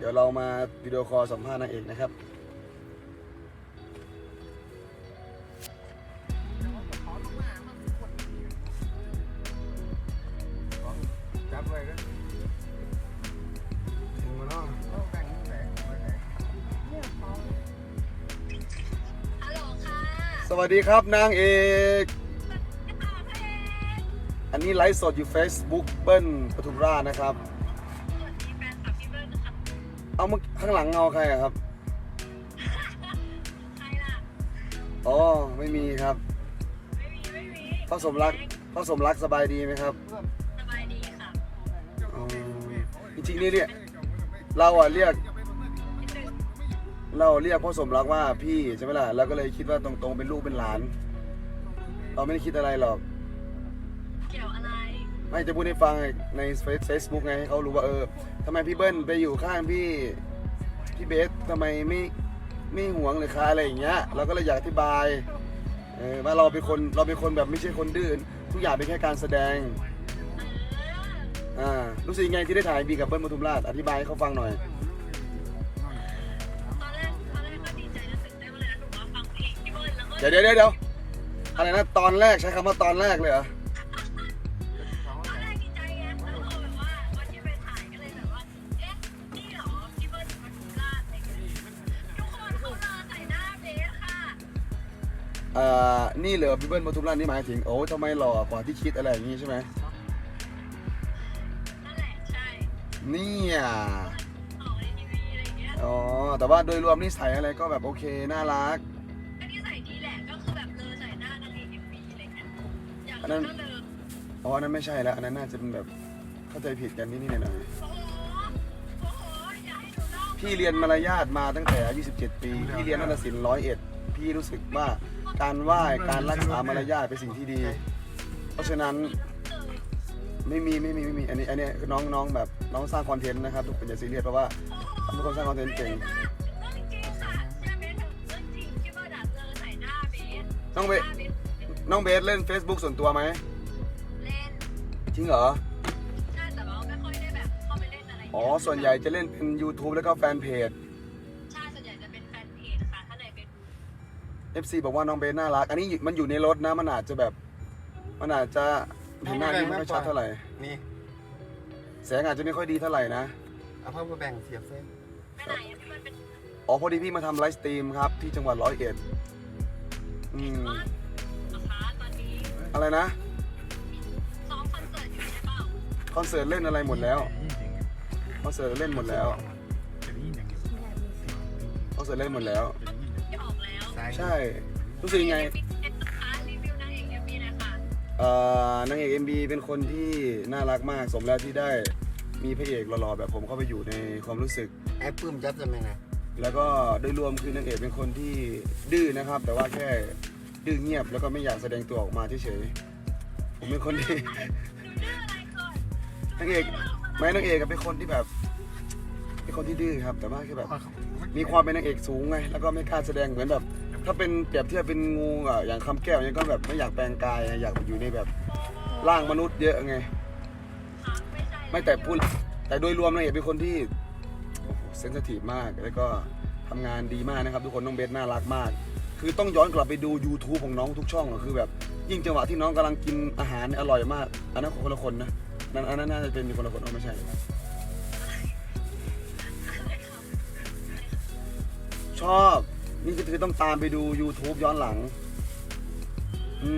เดี๋ยวเรามาวิดีโอคอลสัมภาษณ์นางเอกนะครับ จับไว้ก็ถึงมาเนาะต้องแบ่งแบ่งไว้ไหนฮัลโหลค่ะสวัสดีครับนางเอกต่อเพลงอันนี้ไลฟ์สดอยู่ Facebook เปิ้ลปทุมราชนะครับ เอาเมื่อข้างหลังเงาใครอะครับ ใครล่ะ อ๋อ ไม่มีครับไม่มี ไม่มีพ่อสมรักพ่อสมรักสบายดีไหมครับสบายดีค่ะอ๋อจริงๆนี่เนี่ยเราอะเรียก นิดนึงเราเรียกพ่อสมรักว่าพี่ใช่ไหมล่ะเราก็เลยคิดว่าตรงๆเป็นลูกเป็นหลาน เราไม่ได้คิดอะไรหรอก เกี่ยวอะไร ไม่จะพูดให้ฟังในเฟซบุ๊กไงให้เขารู้ว่าเออ ทำไมพี่เบิ้ลไปอยู่ข้างพี่พี่เบสทำไมไม่ไม่ห่วงหรือคะอะไรอย่างเงี้ย เราก็เลยอยากอธิบายเออว่าเราเป็นคนเราเป็นคนแบบไม่ใช่คนดื้อทุกอย่างเป็นแค่การแสดงเอออ่ารู้สึกยังไงที่ได้ถ่ายบีกับเบิ้ลปทุมราชอธิบายให้เขาฟังหน่อย ตอนแรกตอนแรกก็ดีใจและตื่นเต้นมากเลยนะหนูว่าฟังเพลงพี่เบิ้ลแล้วก็เดี๋ยวเดี๋ยวเดี๋ยวเดี๋ยวอะไรนะตอนแรกใช้คำว่าตอนแรกเลยเหรอ อ่านี่เหรอพี่เบิ้ลปทุมราชนี่หมายถึงโอ้ทำไมหล่อกว่าที่คิดอะไรอย่างงี้ใช่ไหมนั่นแหละใช่เนี่ยออกในทีวีอะไรอย่างเงี้ยอ๋อแต่ว่าโดยรวมนิสัยอะไรก็แบบโอเคน่ารักก็นิสัยดีแหละก็คือแบบเลอใส่หน้านางเอกเอ็มวีอะไรเงี้ยอยากอันเลนั้อนก็เลออ๋ออันนั้นไม่ใช่แล้วอันนั้นน่าจะเป็นแบบเข้าใจผิดกันนิดๆหน่อยโอ้โหโอ้โหอย่าให้หนูเล่าๆพี่เรียนมารยาทมาตั้งแต่อายุ17ปี พี่เรียนนาฏศิลป์ร้อยเอ็ดพี่รู้สึกว่า การไหว้การรักษามารยาทเป็นสิ่งที่ดี เพราะฉะนั้นไม่มีไม่มีไม่มีอันนี้อันนี้คือน้องน้องแบบน้องสร้างคอนเทนต์นะครับทุกคนอย่าซีเรียสเพราะว่าเขาเป็นคนสร้างคอนเทนต์เก่งเรื่องจริงค่ะใช่ไหมถึงเรื่องจริงที่ว่าดัดเลอใส่หน้าเบสน้องเบสหน้าเบสน้องเบสเล่น Facebook ส่วนตัวไหมเล่นจริงเหรอใช่แต่ว่าไม่ค่อยได้แบบเข้าไปเล่นอะไรอ๋อส่วนใหญ่จะเล่นเป็น YouTube แล้วก็แฟนเพจ FC บอกว่าน้องเบสน่ารัก อันนี้มันอยู่ในรถนะ มันอาจจะแบบ มันอาจจะเห็นหน้านี่ไม่ค่อยชัดเท่าไหร่ นี่แสงอาจจะไม่ค่อยดีเท่าไหร่นะ เอาผ้ามาแบ่งเสียบเส้นไปไหนอะที่มันเป็นอ๋อพอดีพี่มาทำไลฟ์สตรีมครับ ที่จังหวัดร้อยเอ็ดอืมรถนะคะตอนนี้อะไรนะ ซ้อมคอนเสิร์ตอยู่ใช่เปล่าคอนเสิร์ตเล่นอะไรหมดแล้ว คอนเสิร์ตเล่นหมดแล้ว คอนเสิร์ตเล่นหมดแล้วที่ออกแล้ว ใช่ รู้สึกยังไงเอ็นนะคะรีวิวนางเอกเอ็มวีหนะคะเอ่อนางเอก MB เป็นคนที่น่ารักมากสมแล้วที่ได้มีพระเอกหล่อๆแบบผมเข้าไปอยู่ในความรู้สึก ไอ้ปื้มจับจะไหมนะแล้วก็โดยรวมคือนางเอกเป็นคนที่ดื้อนะครับ แต่ว่าแค่ดื้อเงียบแล้วก็ไม่อยากแสดงตัวออกมาเฉยๆผมเป็นคนที่หนูดื้ออะไรก่อนนางเอกไม่นางเอกอะเป็นคนที่แบบเป็นคนที่ดื้อครับ แต่ว่าแค่แบบ มีความเป็นนางเอกสูงไงแล้วก็ไม่กล้าแสดงเหมือนแบบ ถ้าเป็นเปรียบเทียบเป็นงูอะอย่างคำแก้วเนี่ยก็แบบไม่อยากแปลงกายไงอยากอยู่ในแบบร่างมนุษย์เยอะไง ไม่แต่พูดแต่โดยรวมนางเอกเป็นคนที่เซนสทีฟมากแล้วก็ทำงานดีมากนะครับ ทุกคนน้องเบสน่ารักมาก คือต้องย้อนกลับไปดู YouTube ของน้องทุกช่องอะคือแบบยิ่งจังหวะที่น้องกำลังกินอาหารเนี่ยอร่อยมาก อันนั้นคนละคนนะนั่นอันนั้นน่าจะเป็นคนละคนเอาไม่ใช่ชอบ นี่ก็คือต้องตามไปดู YouTube ย้อนหลัง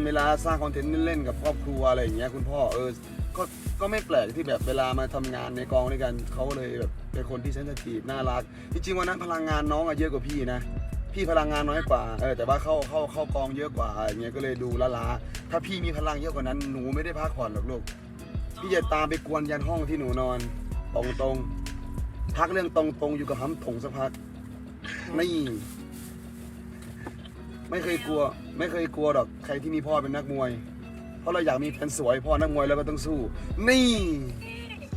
เวลาสร้างคอนเทนต์เล่นๆกับครอบครัวอะไรอย่างเงี้ยคุณพ่อเออก็ก็ไม่แปลกที่แบบเวลามาทำงานในกองด้วยกันเขาเลยแบบเป็นคนที่เซนซิทีฟน่ารัก จริงๆวันนั้นพลังงานน้องอะเยอะกว่าพี่นะพี่พลังงานน้อยกว่าเออแต่ว่าเข้าเข้าเข้ากองเยอะกว่าอย่างเงี้ยก็เลยดูละลาถ้าพี่มีพลังเยอะกว่านั้นหนูไม่ได้พักผ่อนหรอกลูกพี่จะตามไปกวนยันห้องที่หนูนอนตรงตรงๆพักเรื่องตรงตรงๆอยู่กับห้ำถงสักพักไม่ ไม่เคยกลัว ไม่เคยกลัวหรอกใครที่มีพ่อเป็นนักมวย เพราะเราอยากมีแฟนสวยพ่อนักมวยแล้วก็ต้องสู้ นี่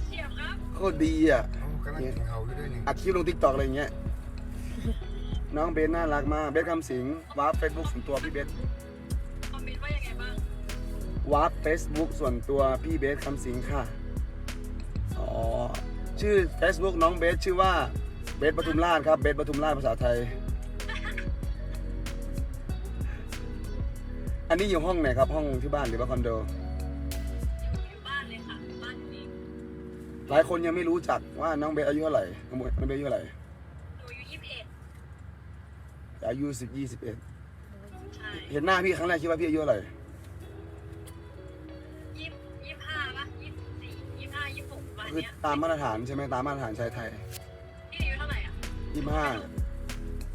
เฉียบครับโคตรดีอะเขากำลังกินเขาอยู่ด้วยนี่อัดคลิปลงทิกตอกอะไรอย่างเงี้ยน้องเบสน่ารักมากเบสคำสิงวาร์ปเฟซบุ๊กส่วนตัวพี่เบสคอมเมนต์ว่ายังไงบ้างวาร์ปเฟซบุ๊กส่วนตัวพี่เบสคำสิงค่ะอ๋อชื่อ Facebook น้องเบสชื่อว่าเบสปทุมราชครับเบสปทุมราชภาษาไทย นนี้อยู่ห้องไหนครับ ห้องที่บ้านหรือว่าคอนโดอยู่อยู่บ้านเลยค่ะ บ้านอยู่นี่หลายคนยังไม่รู้จักว่าน้องเบสอายุเท่าไหร่น้องเบสน้องเบสอายุเท่าไหร่หนูอายุยี่สิบเอ็ดอายุสิบยี่สิบเอ็ดใช่เห็นหน้าพี่ครั้งแรกคิดว่าพี่อายุเท่าไหร่ยี่สิบยี่สิบห้าป่ะยี่สิบสี่ยี่สิบห้ายี่สิบหกประมาณคือเนี้ยตามมาตรฐานใช่ไหมตามมาตรฐานชายไทยพี่อายุเท่าไหร่อะยี่ห้า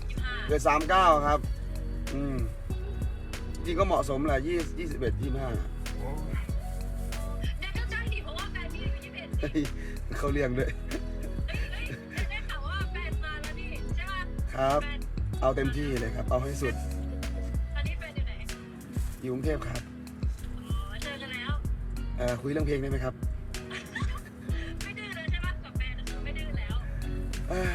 ยี่สิบห้าเกิดสามเก้าครับ อืมจ ริงก็เหมาะสมแหละยี่ยี่สิบเอ็ดยี่ห้าโอ้เนี่ยก็ใช่ดิเพราะว่าแฟนพี่อายุยี่สิบเอ็ดสิเขาเรียงด้วยเอ้ยเอ้ยได้ข่าวว่าแฟนมาแล้วนี่ใช่ป่ะครับ แฟนเอาเต็มที่เลยครับ เอาให้สุดตอนนี้แฟนอยู่ไหนอยู่กรุงเทพครับอ๋อเจอกันแล้ว เอ่อคุยเรื่องเพลงได้ไหมครับไม่ดื้อแล้วใช่ป่ะกับแฟนคือไม่ดื้อแล้วเอ้ย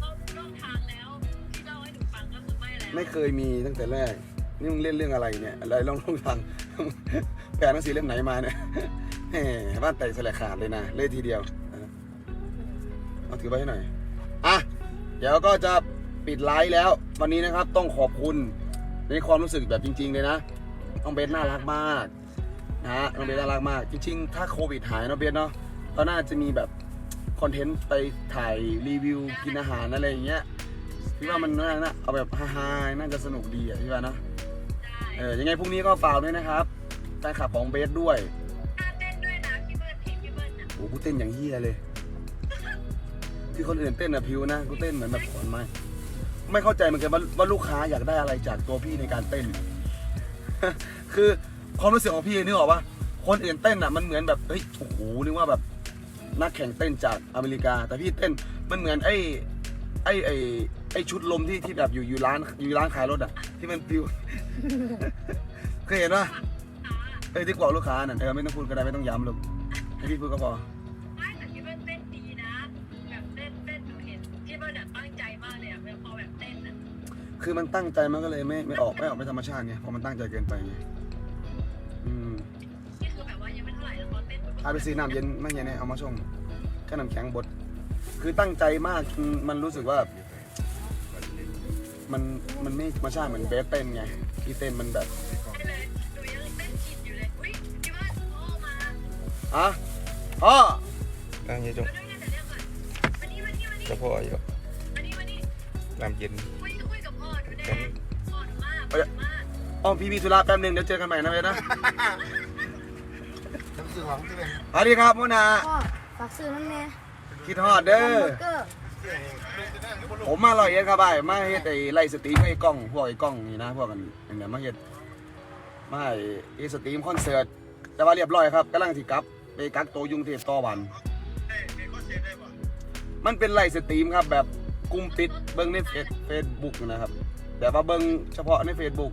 เราล่องทางแล้วที่เล่าให้หนูฟังก็คือไม่แล้วไม่เคยมีตั้งแต่แรก นี่มึงเล่นเรื่องอะไรเนี่ยอะไรลองลองทางแปลหนังสือเล่มไหนมาเนี่ยแหมบ้านแตกสลายขาดเลยนะเล่ทีเดียวเอาถือไว้ให้หน่อยอะเดี๋ยวก็จะปิดไลฟ์แล้ว วันนี้นะครับต้องขอบคุณในความรู้สึกแบบจริง ๆ เลยนะน้องเบสน่ารักมากนะฮะน้องเบสน่ารักมาก จริง ๆ ถ้าโควิดหายเนาะเบสเนาะก็น่าจะมีแบบคอนเทนต์ไปถ่ายรีวิวกินอาหารอะไรอย่างเงี้ยพี่ว่ามันน่าเอาแบบฮาๆน่าจะสนุกดีอะพี่ว่านะ เออยังไงพรุ่งนี้ก็ฝากด้วยนะครับแฟนคลับของเบสด้วยอะเต้นด้วยนะพี่เบิร์ดเพลงพี่เบิร์ดนะโอ้กูเต้นอย่างเฮียเลย ที่คนอื่นเต้นอะพิวนะกูเต้นเหมือนแบบขอนไม้ไม่เข้าใจเหมือนกันว่าว่าลูกค้าอยากได้อะไรจากตัวพี่ในการเต้น คือความรู้สึกของพี่นึกออกปะคนอื่นเต้นอะมันเหมือนแบบเฮ้ยโอ้โหนึกว่าแบบนักแข่งเต้นจากอเมริกา แต่พี่เต้นมันเหมือนไอ้ไอ้ไอ้ไอ้ชุดลมที่ที่แบบอยู่อยู่ร้านอยู่ร้านขายรถอะที่มันปิว เคยเห็นปะอ่าเอ้ยที่บอกลูกค้าน่ะเออไม่ต้องพูดก็ได้ไม่ต้องย้ำหรอกให้พี่พูดก็พอไม่แต่พี่เบิร์ดเต้นดีนะ แบบเต้นเต้นหนูเห็นพี่เบิร์ดอะตั้งใจมากเลยอะพอแบบเต้นอะคือมันตั้งใจมันก็เลยไม่ไม่ออกไม่ออกไม่ธรรมชาติไงเพราะมันตั้งใจเกินไปไงอืมนี่คือแบบว่ายังไม่เท่าไหร่แล้วพอเต้นปุ๊บเอาไปซื้อน้ำเย็นไม่เย็นเนี่ยเอามาชงแค่น้ำแข็งบดคือตั้งใจมากจนมันรู้สึกว่า มันมันไม่ธรรมชาติเหมือนเบสเต้นไงที่เต้นมันแบบได้เลยหนูยังเต้นผิดอยู่เลยอุ้ยพี่เบิร์ดพ่อมาอะพ่อตั้งยี่จงมาด้วยกันแต่เรื่องก่อนมานี่มานี่มานี่จะพ่ออยู่มานี่มานี่น้ำเย็นคุยคุยกับพ่อดูแน่พ่อหนูมากมากอ๋อพี่มีธุระแป๊บนึงเดี๋ยวเจอกันใหม่นะเบสนะน้ำซื้อของที่เป็นสวัสดีครับมุนาพ่อฝากซื้อน้ำแน่คิดฮอดเด้อ ผมมาลอยเอ็ดครับไอ้มาเฮ็ดไอ้ไล่สตรีมให้กล้องพวกไอ้กล้องนี่นะพวกกันอันเนี้ยมาเฮ็ดมาให้ไอ้สตรีมคอนเสิร์ตแต่ว่าเรียบร้อยครับกำลังสิกลับไปกักตัวยุงเทพต่อวัน มันเป็นไล่สตรีมครับแบบกลุ่มปิดเบิ่งในเฟซเฟซบุ๊กนะครับ แต่ว่าเบิ่งเฉพาะใน Facebook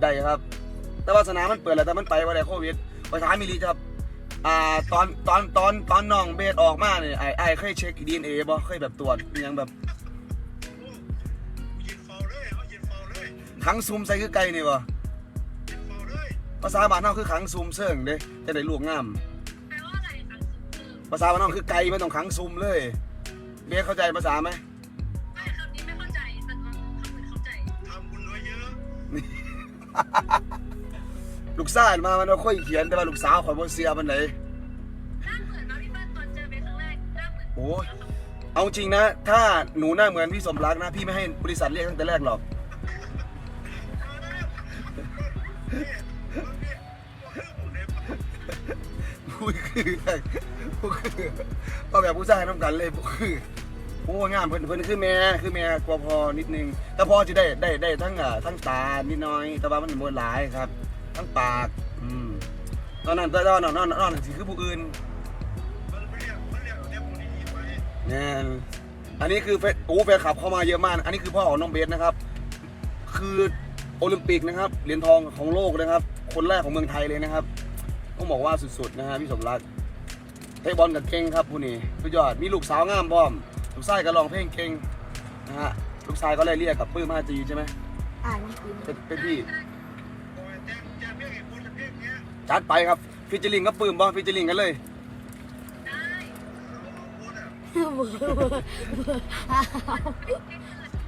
ได้ครับ แต่ว่าสนามมันเปิดแล้วแต่มันไปว่าได้โควิดไปถามมิลีครับ อ่าตอนตอนตอนตอนน้องเบสออกมาเนี่ยไอ้ไอ้เคยเช็คดีเอ็นเอบ่เคยแบบตรวจอหยังแบบขังซูมใส่คือไก่นี่บ่ภาษาบ้านเฮาคือขังซูมเซิงเด้จะได้ลวกงาม แปลว่าอะไรสังสุคือภาษาบ้านเฮาคือไก่ไม่ต้องขังซูมเลยเบสเข้าใจภาษาไหมไม่คำนี้ไม่เข้าใจแต่ว่าคำอื่นเข้าใจ ลูกชายมา มันบ่ค่อยเขียนแต่ว่าลูกสาวข่อยบ่เสียปานใดหน้าเหมือนมาพี่เบิร์ดตอนเจอเบสครั้งแรกหน้าเหมือนโอ้ยเอาจริงนะ ถ้าหนูหน้าเหมือนพี่สมรักนะ พี่ไม่ให้บริษัทเรียกตั้งแต่แรกหรอกพูดคือพูดคือก็แบบผู้ชายน้ำกันเลยพูดคือโอ้งามเพิ่นเพิ่นคือแม่คือแม่กว่าพอนิดนึงแต่พอจะได้ได้ได้ทั้งอ่าทั้งตานิดน้อย แต่ว่ามันบ่หลายครับ ทั้งปาก อืมตอนนั้นตอนนั้นนอนนอนสิคือผู้อื่นเนี่ยอันนี้คือเฟซโอ้แฟนคลับเข้ามาเยอะมาก อันนี้คือพ่อของน้องเบสนะครับ คือโอลิมปิกนะครับเหรียญทองของโลกนะครับ คนแรกของเมืองไทยเลยนะครับต้องบอกว่าสุดๆนะฮะพี่สมรักเตะบอลกับเก่งครับผู้นี้สุดยอดมีลูกสาวงามพร้อมลูกชายก็ร้องเพลงเก่งนะฮะลูกชายก็เลยเรียกกับปื้ม5 g ใช่ไหมอ่านหนังสือเป็นเป็นพี่ จัดไปครับฟิจิลิงก็ปื้มบ่ฟิจิลิงกันเลยเบื่อเบื่อเบื่ออ้าว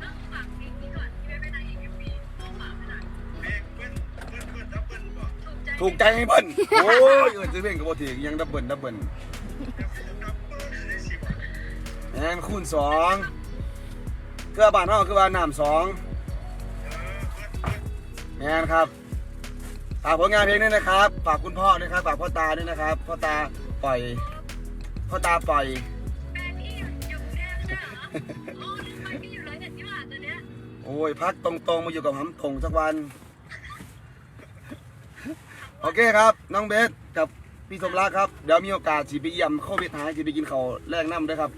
ต้องฝากเพลงนี้ก่อนที่ไม่เป็นนางเอกเอ็มวีต้องฝากไปหน่อยถูกใจถูกใจให้เบิ้ลโอ้ยเออซื้อเพลงกับโบทียังดับเบิลดับเบิลแอนคูณสองเกลือบานห้องเกลือบานน้ำสองแอนครับ ฝากผลงานเพลงด้วยนะครับ ฝากคุณพ่อด้วยครับ ฝากพ่อตาด้วยนะครับ พ่อตาปล่อย พ่อตาปล่อย แฟนพี่อยู่อยู่กรุงเทพใช่เหรอโอ้ทำไมพี่อยู่ร้อยเอ็ดที่ว่าตอนเนี้ยโอ้ย พักตรงๆมาอยู่กับหำตรงสักวัน โอเคครับ น้องเบสกับพี่สมรักครับ เดี๋ยวมีโอกาสจีไปเยี่ยมเข้าไปหาจีไปกินข้าวแรกน้ำด้วยครับ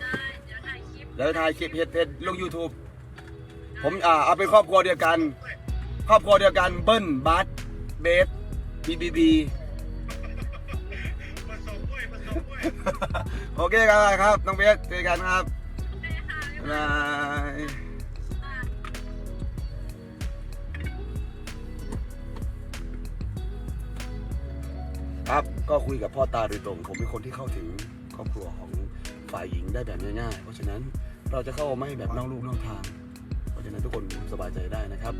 ได้เดี๋ยวถ่ายคลิปเดี๋ยวถ่ายคลิปเพจเพจลง YouTube ผมอ่าเอาเป็นครอบครัวเดียวกัน ครอบครัวเดียวกันเบิ้ลบัส เบสบีบีบีโอเคครับครับน้องเบสเจอกันครับบายครับก็คุยกับพ่อตาโดยตรง ผมเป็นคนที่เข้าถึงครอบครัวของฝ่ายหญิงได้แบบง่ายๆ เพราะฉะนั้นเราจะเข้าไม่แบบนอกลูกนอกทาง เพราะฉะนั้นทุกคนสบายใจได้นะครับ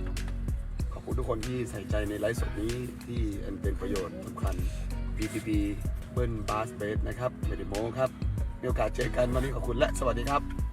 คุณทุกคนที่ใส่ใจในไลฟ์สดนี้ที่อันเป็นประโยชน์สำคัญ PPP เบิ้ลบาสเบสนะครับเมดิโมครับ มีโอกาสเจอกันวันนี้ขอบคุณและสวัสดีครับ